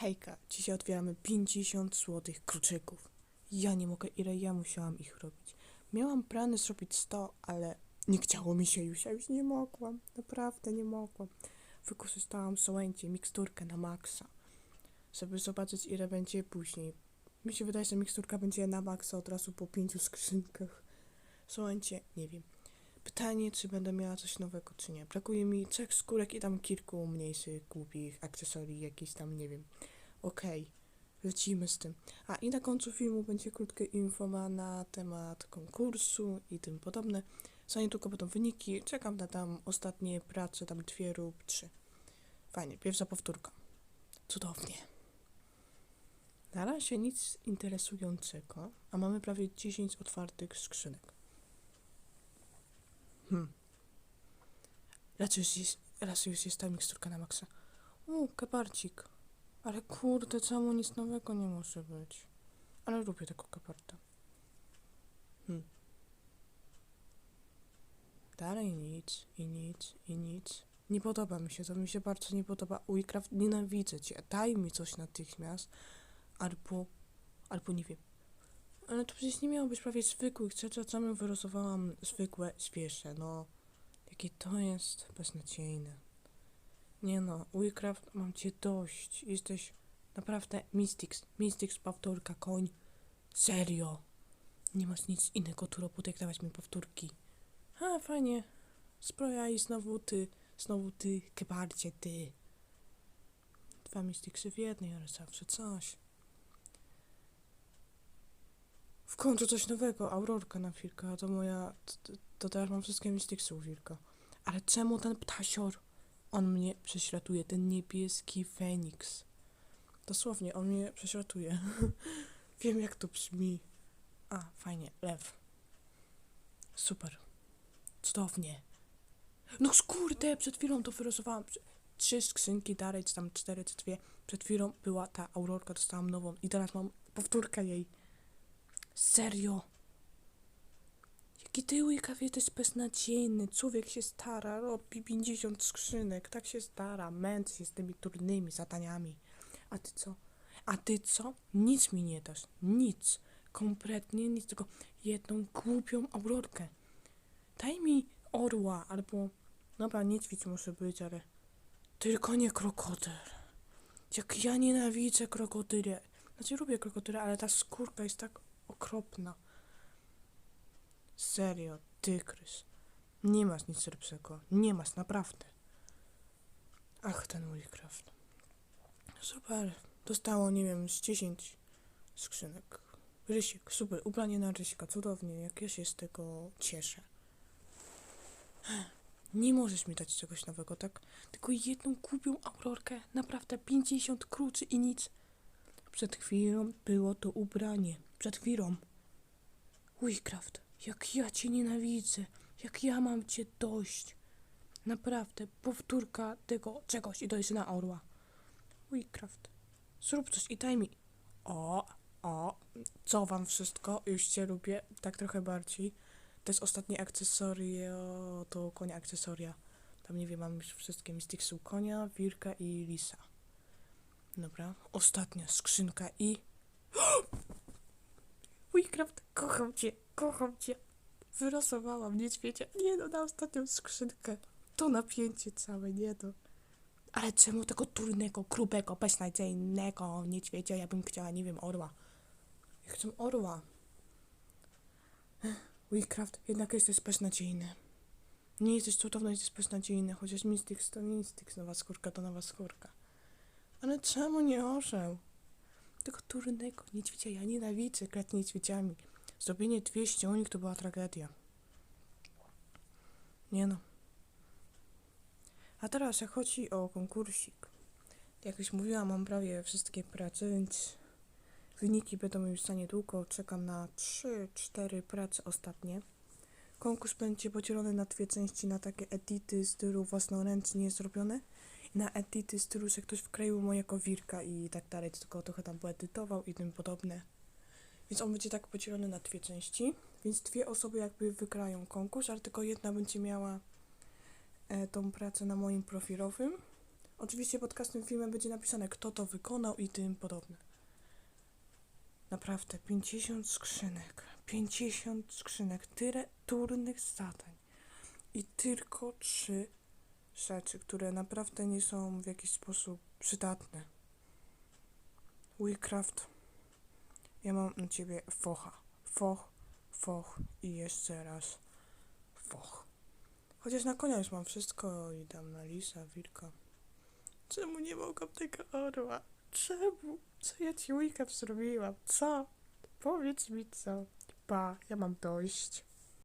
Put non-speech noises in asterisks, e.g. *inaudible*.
Hejka, dzisiaj otwieramy 50 złotych kruczyków. Ja nie mogę, ile ja musiałam ich robić. Miałam plany zrobić 100, ale nie chciało mi się już, ja już nie mogłam. Naprawdę nie mogłam. Wykorzystałam, słuchajcie, miksturkę na maksa, żeby zobaczyć ile będzie później. Mi się wydaje, że miksturka będzie na maksa od razu po pięciu skrzynkach. Słuchajcie, nie wiem. Pytanie, czy będę miała coś nowego, czy nie. Brakuje mi trzech skórek i tam kilku mniejszych, głupich akcesorii, jakiś tam, nie wiem. Okej, lecimy z tym. A i na końcu filmu będzie krótkie info na temat konkursu i tym podobne. Za niedługo będą wyniki. Czekam na tam ostatnie prace, tam dwie lub trzy. Fajnie, pierwsza powtórka. Cudownie. Na razie nic interesującego, a mamy prawie 10 otwartych skrzynek. Hmm. Raczej już jest, raczej już jest ta miksturka na maksa. O, kaparcik. Ale kurde, czemu nic nowego nie może być? Ale lubię tego kaparta. Hmm. Dalej nic, i nic, i nic. Nie podoba mi się, to mi się bardzo nie podoba. Wicraft, nienawidzę cię. Daj mi coś natychmiast. Albo, albo nie wiem. Ale to przecież nie miało być prawie zwykłych rzeczy, a czemu wyrosowałam zwykłe zwierzę, no. Jakie to jest beznadziejne. Nie no, Wicraft, mam cię dość. Jesteś naprawdę Mystics. Mystics, powtórka, koń. Serio. Nie masz nic innego tu robić, jak dawać mi powtórki. Ha, fajnie. Zbroja i znowu ty, znowu ty, kebarcie, ty. Dwa Mysticsy w jednej, ale zawsze coś. W końcu coś nowego, Aurorka na chwilkę, a to moja, to, to teraz mam wszystkie Mysticsy u wilka. Ale czemu ten ptasior? On mnie prześladuje, ten niebieski Feniks. Dosłownie, on mnie prześladuje. *laughs* Wiem jak to brzmi. A, fajnie, lew. Super. Cudownie. No skurde, przed chwilą to wyrosowałam. Trzy skrzynki dalej, czy tam cztery, czy dwie. Przed chwilą była ta aurorka, dostałam nową i teraz mam powtórkę jej. Serio. Jaki ty łykaw jesteś beznadziejny. Człowiek się stara, robi 50 skrzynek, tak się stara, męczy się z tymi turnymi zadaniami. A ty co? A ty co? Nic mi nie dasz. Nic. Kompletnie nic, tylko jedną głupią aurorkę. Daj mi orła, albo... Dobra, niedźwiedź może być, ale... Tylko nie krokodyl. Jak ja nienawidzę krokodyle. Znaczy lubię krokodyle, ale ta skórka jest tak okropna. Serio, tygrys. Nie masz nic lepszego. Nie masz, naprawdę. Ach, ten Witchcraft. Super. Dostało, nie wiem, z 10 skrzynek. Rysik, super. Ubranie na Ryśka, cudownie. Jak ja się z tego cieszę. Nie możesz mi dać czegoś nowego, tak? Tylko jedną głupią aurorkę. Naprawdę 50 kruczy i nic. Przed chwilą było to ubranie. Przed chwilą. Witchcraft, jak ja cię nienawidzę. Jak ja mam cię dość. Naprawdę, powtórka tego czegoś i jest na orła. Witchcraft, zrób coś i daj mi. O, o, co wam wszystko? Już cię lubię, tak trochę bardziej. To jest ostatnie akcesorio, to konia akcesoria. Tam nie wiem, mam już wszystkie Mysticsy konia, wilka i lisa. Dobra, ostatnia skrzynka i... *gasps* Witchcraft, kocham cię, kocham cię. Wyrosowałam niedźwiedzia. Nie no, na ostatnią skrzynkę. To napięcie całe, nie no. Ale czemu tego turnego, grubego, beznadziejnego niedźwiedzia? Ja bym chciała, nie wiem, orła. Ja chcę orła. Witchcraft, jednak jesteś beznadziejny. Nie jesteś cudowny, jesteś beznadziejny. Chociaż Mystics to Mystics, nowa skórka to nowa skórka. Ale czemu nie orzeł? Tego turnego niedźwiedzia, ja nienawidzę grać niedźwiedziami. Zrobienie 200 unik to była tragedia. Nie no. A teraz jak chodzi o konkursik. Jak już mówiłam, mam prawie wszystkie prace, więc wyniki będą już za niedługo. Czekam na 3-4 prace ostatnie. Konkurs będzie podzielony na dwie części, na takie edity stylu własnoręcznie zrobione na edity stylu, że ktoś wkleił mojego wirka i tak dalej, tylko trochę tam poedytował i tym podobne. Więc on będzie tak podzielony na dwie części, więc dwie osoby jakby wygrają konkurs, ale tylko jedna będzie miała e, tą pracę na moim profilowym, Oczywiście pod każdym filmem będzie napisane, kto to wykonał i tym podobne. Naprawdę, 50 skrzynek. 50 skrzynek. Tyle turnych zadań. I tylko trzy rzeczy, które naprawdę nie są w jakiś sposób przydatne. Wicraft. Ja mam na ciebie focha. Foch, foch i jeszcze raz foch. Chociaż na konia już mam wszystko i dam na lisa, wilka. Czemu nie mogłam tego orła? Czemu? Co ja ci Wicraft zrobiłam? Co? Powiedz mi co. Pa, ja mam dość.